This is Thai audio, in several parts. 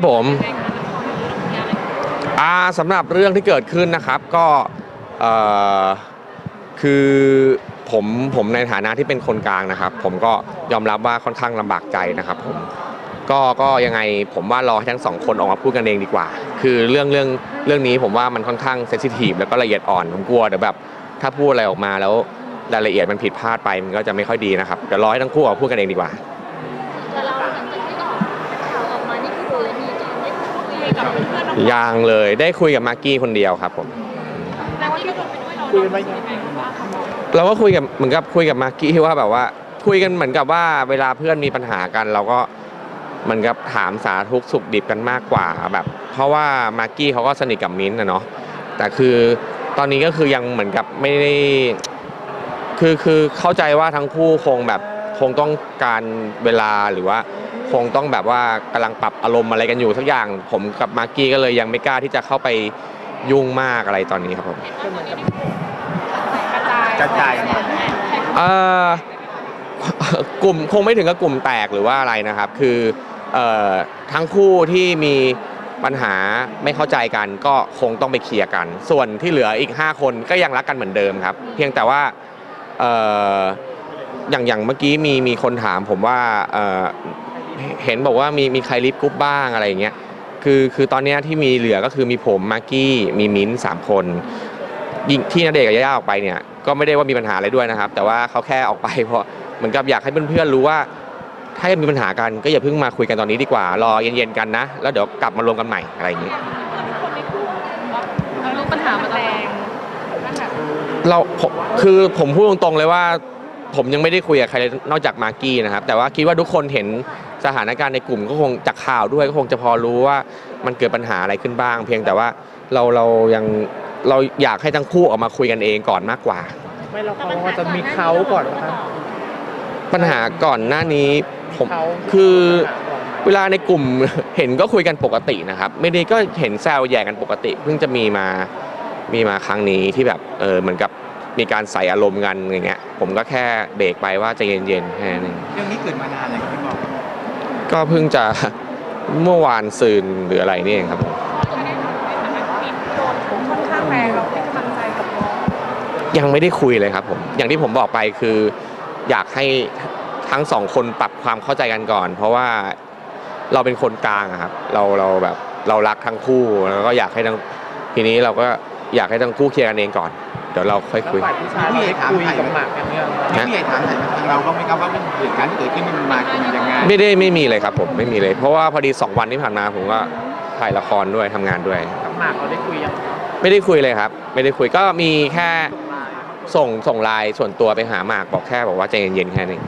ครับผมอ่าสำหรับเรื่องที่เกิดขึ้นนะครับก็คือผมผมในฐานะที่เป็นคนกลางนะครับ ผมก็ยอมรับว่าค่อนข้างลำบากใจนะครับผมก็ก็ยังไงผมว่ารอให้ทั้งสองคนออกมาพูดกันเองดีกว่า คือเรื่องเรื่องเรื่องนี้ผมว่ามันค่อนข้างเซนซิทีฟแล้วก็ละเอียดอ่อนผมกลัวเดี๋ยวแบบถ้าพูดอะไรออกมาแล้วรายละเอียดมันผิดพลาดไปมันก็จะไม่ค่อยดีนะครับเดี๋ยวรอให้ทั้งคู่ออกมาพูดกันเองดีกว่า ยังเลยได้คุยกับมากกี้คนเดียวครับผมๆแต่ว่าที่ลงไปด้วยเราคุยกันไหมยังไงบ้างคะเราก็คุยกับเหมือนกับคุยกับมากกี้ว่าแบบว่าคุยกันเหมือนกับว่าเวลาเพื่อนมีปัญหากัน เราก็เหมือนกับถามสาทุกข์สุขดิบกันมากกว่าแบบ เพราะว่ามากกี้เขาก็สนิทกับมิ้นท์นะเนาะแต่คือตอนนี้ก็คือยังเหมือนกับไม่ได้คือคือเข้าใจว่าทั้งคู่คงแบบคงต้องการเวลาหรือว่า คงต้องแบบว่ากำลังปรับอารมณ์อะไรกันอยู่สักอย่าง ผมกับมากกี้ก็เลยยังไม่กล้าที่จะเข้าไปยุ่งมากอะไรตอนนี้ครับผมกระจายมาเอ่อกลุ่มคงไม่ถึงกับกลุ่มแตกหรือว่าอะไรนะครับ คือเอ่อทั้งคู่ที่มีปัญหาไม่เข้าใจกันก็คงต้องไปเคลียร์กัน ส่วนที่เหลืออีก 5 คนก็ยังรักกันเหมือนเดิมครับ เพียงแต่ว่าเอ่ออย่างอย่างเมื่อกี้มีมีคนถามผมว่า เอ่อเห็นบอกว่ามีมีใครลิฟต์กรุ๊ปบ้างอะไรอย่างเงี้ยคือคือตอนเนี้ยที่มีเหลือก็คือมีผมมากกี้มีมิ้นท์สามคนยิ่งที่นเดชน์กับย่าๆออกไปเนี่ยก็ไม่ได้ว่ามีปัญหาอะไรด้วยนะครับ แต่ว่าเขาแค่ออกไปเพราะเหมือนกับอยากให้เพื่อนๆรู้ว่า ถ้ามีปัญหากันก็อย่าเพิ่งมาคุยกันตอนนี้ดีกว่า รอเย็นๆกันนะ แล้วเดี๋ยวกลับมารวมกันใหม่อะไรอย่างนี้คนในกลุ่มเรารู้ปัญหามันแรงนะคะเราผมคือผมพูดตรงๆเลยว่า ผมยังไม่ได้คุยกับใครเลยนอกจากมากกี้นะครับ แต่ว่าคิดว่าทุกคนเห็น สถานการณ์ในกลุ่มก็คงจากข่าวด้วยก็คงจะพอรู้ว่ามันเกิดปัญหาอะไรขึ้นบ้าง เพียงแต่ว่าเราเรายังเราอยากให้ทั้งคู่ออกมาคุยกันเองก่อนมากกว่า ไม่เราเขาว่าจะมีเขาก่อนนะครับ ปัญหาก่อนหน้านี้ผมเขาคือเวลาในกลุ่ม เห็นก็คุยกันปกตินะครับ ไม่ได้ก็เห็นแซวแย่กันปกติ เพิ่งจะมีมามีมาครั้งนี้ที่แบบเออเหมือนกับมีการใส่อารมณ์กันอย่างเงี้ย ผมก็แค่เบรกไปว่าใจเย็นๆแค่นั้นเอง เรื่องนี้เกิดมานานเลยครับพี่บอก ก็เพิ่งจะเมื่อวานซืนหรืออะไรนี่เองครับผมยังไม่ได้คุยเลยครับผม อย่างที่ผมบอกไปคืออยากให้ทั้งสองคนปรับความเข้าใจกันก่อน เพราะว่าเราเป็นคนกลางอะครับ เราเราแบบเรารักทั้งคู่แล้วก็อยากให้ทั้งทีนี้เราก็อยากให้ทั้งคู่เคลียร์กันเองก่อน เดี๋ยวเราค่อยแล้วคุยฝ่ายผู้ชายเราได้คุยกับหมากกันเนี่ยฮะพี่ใหญ่ถามถ่ายทางเราก็ไม่ครับว่ามันเหตุการณ์ที่เกิดขึ้นนี่มันมากันยังไงไม่ได้ไม่มีเลยครับผมไม่มีเลย เพราะว่าพอดีสองวันที่ผ่านมาผมก็ถ่ายละครด้วยทำงานด้วยครับกับหมากเราได้คุยยังไม่ได้คุยเลยครับ ไม่ได้คุยก็มีแค่ส่งส่งไลน์ส่วนตัวไปหาหมากบอกแค่บอกว่าใจเย็นๆแค่นี้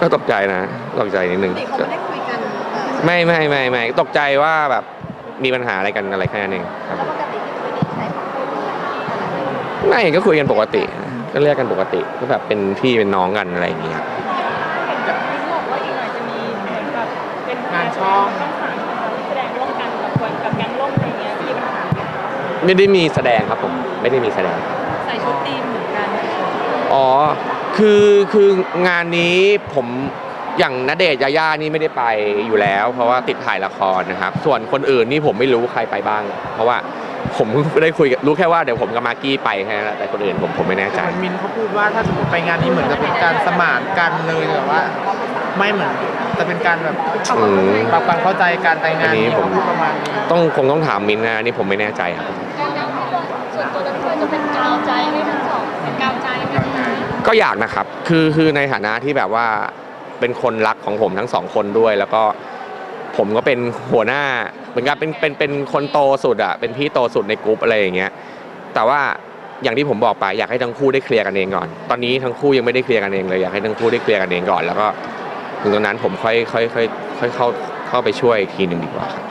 ก็ตกใจนะตกใจนิดนึง ปกติเขาไม่ได้คุยกันเอ่อไม่ไม่ไม่ไม่ตกใจว่าแบบมีปัญหาอะไรกันอะไรแค่นั้นเองครับแล้วปกติที่คุยนี่ใช้คำพูดอะ ไรไม่ก็คุยกันปกติ ก็เรียกกันปกติก็แบบเป็นพี่เป็นน้องกันอะไรอย่างเงี้ยครับเห็นจากที่บอกว่าอีกหน่อยจะมีเหมือนแบบเป็นงานช่องช่องสามช่องสามที่แสดงร่วมกันกับคนกับแก๊งร่วมอะไรเงี้ยมีปัญหาไหมไม่ได้มีแสดงครับผมไม่ได้มีแสดง ใส่ชุดทีมเหมือนกันอ๋อ คือคืองานนี้ผมอย่างณเดชน์ยาย่านี่ไม่ได้ไปอยู่แล้ว เพราะว่าติดถ่ายละครนะครับ ส่วนคนอื่นนี่ผมไม่รู้ใครไปบ้าง เพราะว่า ผมไม่ได้คุยกับรู้แค่ว่าเดี๋ยวผมกับมากกี้ไปแค่นั้นแหละแต่คนอื่นผมผมไม่แน่ใจแต่มินเขาพูดว่าถ้าสมมติไปงานนี้เหมือนจะเป็นการสมานกันเลยแต่ว่า ไม่เหมือนจะเป็นการแบบอืม ปรับความเข้าใจการแต่งงานอันนี้นี้ผม เขาพูดประมาณนี้ต้องคงต้องถามมินท์นะอันนี่ผมไม่แน่ใจครับ การยังที่ลงส่วนตัวจะช่วยจะเป็นกาวใจให้ทั้งสองเป็นกาวใจให้ทั้งสองก็อยากนะครับ คือคือในฐานะที่แบบว่าเป็นคนรักของผมทั้งสองคนด้วย แล้วก็ ผมก็เป็นหัวหน้า เหมือนกับเป็นเป็นเป็นคนโตสุดอะเป็นพี่โตสุดในกลุ่มอะไรอย่างเงี้ยแต่ว่าอย่างที่ผมบอกไปอยากให้ทั้งคู่ได้เคลียร์กันเองก่อน ตอนนี้ทั้งคู่ยังไม่ได้เคลียร์กันเองเลยอยากให้ทั้งคู่ได้เคลียร์กันเองก่อน แล้วก็ถึงตรงนั้นผมค่อยค่อยค่อยค่อยเข้าเข้าไปช่วยอีกทีหนึ่งดีกว่าครับ